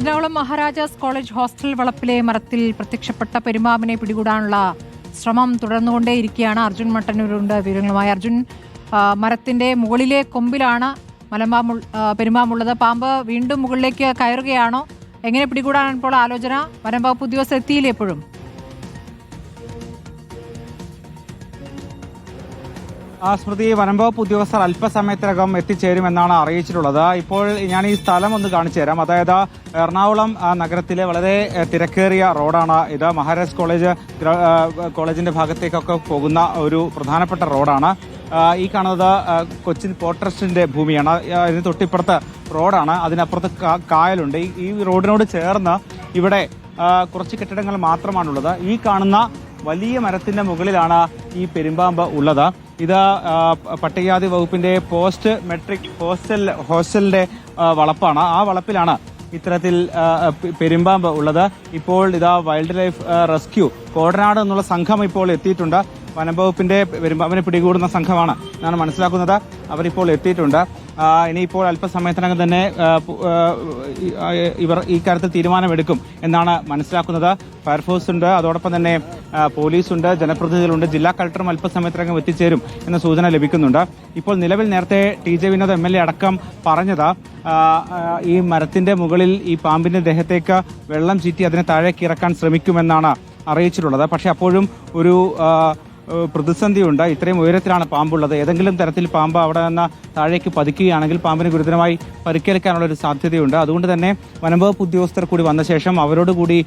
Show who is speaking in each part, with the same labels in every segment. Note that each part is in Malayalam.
Speaker 1: എറണാകുളം മഹാരാജാസ് കോളേജ് ഹോസ്റ്റൽ വളപ്പിലെ മരത്തിൽ പ്രത്യക്ഷപ്പെട്ട പെരുമാവിനെ പിടികൂടാനുള്ള ശ്രമം തുടർന്നുകൊണ്ടേയിരിക്കുകയാണ് അർജുൻ മട്ടന്നൂരുണ്ട് വിവരങ്ങളുമായി. അർജുൻ മരത്തിന്റെ മുകളിലെ കൊമ്പിലാണ് മലമ്പാമ്പ് പെരുമാമ്പുള്ളത് പാമ്പ് വീണ്ടും മുകളിലേക്ക് കയറുകയാണോ? എങ്ങനെ ഇപ്പോൾ ആലോചന? വനംവകുപ്പ് ഉദ്യോഗസ്ഥർ എത്തിയില്ലേ എപ്പോഴും?
Speaker 2: സ്മൃതി വനംവകുപ്പ് ഉദ്യോഗസ്ഥർ അല്പസമയത്തിനകം എത്തിച്ചേരുമെന്നാണ് അറിയിച്ചിട്ടുള്ളത്. ഇപ്പോൾ ഞാൻ ഈ സ്ഥലം ഒന്ന് കാണിച്ചു തരാം. അതായത് എറണാകുളം നഗരത്തിലെ വളരെ തിരക്കേറിയ റോഡാണ് ഇത്. മഹാരാജ് കോളേജ് കോളേജിന്റെ ഭാഗത്തേക്കൊക്കെ പോകുന്ന ഒരു പ്രധാനപ്പെട്ട റോഡാണ്. ഈ കാണുന്നത് കൊച്ചിൻ പോർട്ട് ട്രസ്റ്റിന്റെ ഭൂമിയാണ് അതിന് തൊട്ടിപ്പുറത്ത് റോഡാണ്. അതിനപ്പുറത്ത് കായലുണ്ട്. ഈ റോഡിനോട് ചേർന്ന് ഇവിടെ കുറച്ച് കെട്ടിടങ്ങൾ മാത്രമാണുള്ളത്. ഈ കാണുന്ന വലിയ മരത്തിന്റെ മുകളിലാണ് ഈ പെരുമ്പാമ്പ് ഉള്ളത്. ഇത് പട്ടികജാതി വകുപ്പിന്റെ പോസ്റ്റ് മെട്രിക് ഹോസ്റ്റൽ ഹോസ്റ്റലിന്റെ വളപ്പാണ്. ആ വളപ്പിലാണ് ഇത്തരത്തിൽ പെരുമ്പാമ്പ് ഉള്ളത്. ഇപ്പോൾ ഇതാ വൈൽഡ് ലൈഫ് റെസ്ക്യൂ കോടനാട് എന്നുള്ള സംഘം ഇപ്പോൾ എത്തിയിട്ടുണ്ട്. വനംവകുപ്പിന്റെ പെരുമ്പാമ്പിനെ പിടികൂടുന്ന സംഘമാണ് എന്നാണ് മനസ്സിലാക്കുന്നത്. അവരിപ്പോൾ എത്തിയിട്ടുണ്ട്. ഇനിയിപ്പോൾ അല്പസമയത്തിനകം തന്നെ ഇവർ ഈ കാര്യത്തിൽ തീരുമാനമെടുക്കും എന്നാണ് മനസ്സിലാക്കുന്നത്. ഫയർഫോഴ്സ് ഉണ്ട് അതോടൊപ്പം തന്നെ പോലീസുണ്ട് ജനപ്രതിനിധികളുണ്ട് ജില്ലാ കളക്ടറും അല്പസമയത്തിനകം എത്തിച്ചേരും എന്ന സൂചന ലഭിക്കുന്നുണ്ട്. ഇപ്പോൾ നിലവിൽ നേരത്തെ T J Vinod M L A അടക്കം പറഞ്ഞത് ഈ മരത്തിന്റെ മുകളിൽ ഈ പാമ്പിന്റെ ദേഹത്തേക്ക് വെള്ളം ചീറ്റി അതിനെ താഴേക്ക് ഇറക്കാൻ ശ്രമിക്കുമെന്നാണ് അറിയിച്ചിട്ടുള്ളത്. പക്ഷെ അപ്പോഴും ഒരു ആ, ഉണ്ട്. ഇത്രയും ഉയരത്തിലാണ് പാമ്പുള്ളത്. ഏതെങ്കിലും തരത്തിൽ പാമ്പ് അവിടെ നിന്ന് താഴേക്ക് പതിക്കുകയാണെങ്കിൽ പാമ്പിന് ഗുരുതരമായി പരിക്കേൽക്കാനുള്ള ഒരു സാധ്യതയുണ്ട്. അതുകൊണ്ട് തന്നെ വനംവകുപ്പ് ഉദ്യോഗസ്ഥർ കൂടി വന്ന ശേഷം അവരോട് കൂടി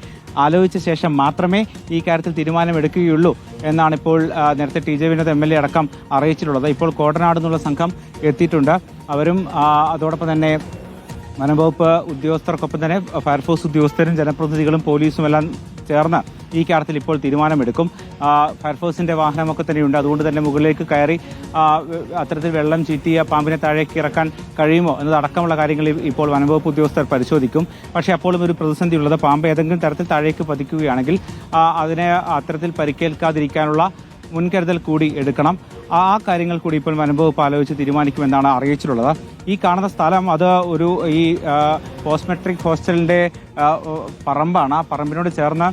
Speaker 2: ആലോചിച്ച ശേഷം മാത്രമേ ഈ കാര്യത്തിൽ തീരുമാനമെടുക്കുകയുള്ളൂ എന്നാണ് ഇപ്പോൾ നേരത്തെ T J Vinod M L A അടക്കം അറിയിച്ചിട്ടുള്ളത്. ഇപ്പോൾ കോടനാട് എന്നുള്ള സംഘം എത്തിയിട്ടുണ്ട്. അവരും അതോടൊപ്പം തന്നെ വനംവകുപ്പ് ഉദ്യോഗസ്ഥർക്കൊപ്പം തന്നെ ഫയർഫോഴ്സ് ഉദ്യോഗസ്ഥരും ജനപ്രതിനിധികളും പോലീസും എല്ലാം ചേർന്ന് ഈ കാര്യത്തിൽ ഇപ്പോൾ തീരുമാനമെടുക്കും. ഫയർഫോഴ്സിന്റെ വാഹനമൊക്കെ തന്നെയുണ്ട്. അതുകൊണ്ട് തന്നെ മുകളിലേക്ക് കയറി അത്തരത്തിൽ വെള്ളം ചീറ്റിയ പാമ്പിനെ താഴേക്ക് ഇറക്കാൻ കഴിയുമോ എന്നതടക്കമുള്ള കാര്യങ്ങൾ ഇപ്പോൾ വനംവകുപ്പ് ഉദ്യോഗസ്ഥർ പരിശോധിക്കും. പക്ഷേ അപ്പോഴും ഒരു പ്രതിസന്ധി ഉള്ളത് പാമ്പ് ഏതെങ്കിലും തരത്തിൽ താഴേക്ക് പതിക്കുകയാണെങ്കിൽ അതിനെ അത്തരത്തിൽ പരിക്കേൽക്കാതിരിക്കാനുള്ള മുൻകരുതൽ കൂടി എടുക്കണം. ആ കാര്യങ്ങൾ കൂടി ഇപ്പോൾ വനംവകുപ്പ് ആലോചിച്ച് തീരുമാനിക്കുമെന്നാണ് അറിയിച്ചിട്ടുള്ളത്. ഈ കാണുന്ന സ്ഥലം അത് ഒരു ഈ പോസ്റ്റ്മെട്രിക് പോസ്റ്റ് പറമ്പാണ്. ആ പറമ്പിനോട് ചേർന്ന്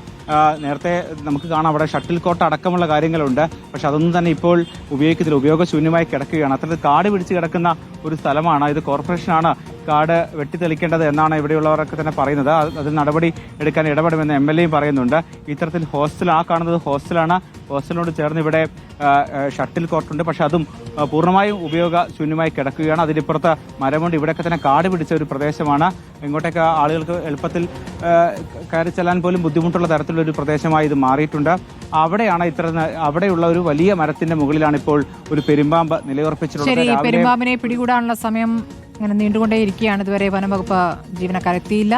Speaker 2: നേരത്തെ നമുക്ക് കാണാം അവിടെ ഷട്ടിൽ കോട്ട് അടക്കമുള്ള കാര്യങ്ങളുണ്ട്. പക്ഷെ അതൊന്നും തന്നെ ഇപ്പോൾ ഉപയോഗിക്കത്തില്ല. ഉപയോഗശൂന്യമായി കിടക്കുകയാണ്. അത്തരത്തിൽ കാട് പിടിച്ച് കിടക്കുന്ന ഒരു സ്ഥലമാണ്. ഇത് കോർപ്പറേഷനാണ് കാട് വെട്ടിത്തെളിക്കേണ്ടത് എന്നാണ് ഇവിടെയുള്ളവരൊക്കെ തന്നെ പറയുന്നത്. അത് അതിൽ നടപടി എടുക്കാൻ ഇടപെടുമെന്ന് എം എൽ എയും പറയുന്നുണ്ട്. ഇത്തരത്തിൽ ഹോസ്റ്റൽ ആ കാണുന്നത് ഹോസ്റ്റലാണ്. ഹോസ്റ്റലിനോട് ചേർന്ന് ഇവിടെ ഷട്ടിൽ കോർട്ടുണ്ട്. പക്ഷെ അതും പൂർണമായും ഉപയോഗശൂന്യമായി കിടക്കുകയാണ്. അതിനിപ്പുറത്ത് മരമുണ്ട്. ഇവിടെയൊക്കെ തന്നെ കാട് പിടിച്ച ഒരു പ്രദേശമാണ്. ഇങ്ങോട്ടേക്ക് ആളുകൾക്ക് എളുപ്പത്തിൽ കയറി ചെല്ലാൻ പോലും ബുദ്ധിമുട്ടുള്ള തരത്തിലുള്ള ഒരു പ്രദേശമായി ഇത് മാറിയിട്ടുണ്ട്. അവിടെയാണ് ഇത്ര അവിടെയുള്ള ഒരു വലിയ മരത്തിന്റെ മുകളിലാണ് ഇപ്പോൾ ഒരു പെരുമ്പാമ്പ് നിലയുറപ്പിച്ചിട്ടുള്ളത്.
Speaker 1: പെരുമ്പാമ്പിനെ പിടികൂടാനുള്ള സമയം ഇങ്ങനെ നീണ്ടുകൊണ്ടേയിരിക്കുകയാണ്. ഇതുവരെ വനംവകുപ്പ് വകുപ്പ് എത്തിയില്ല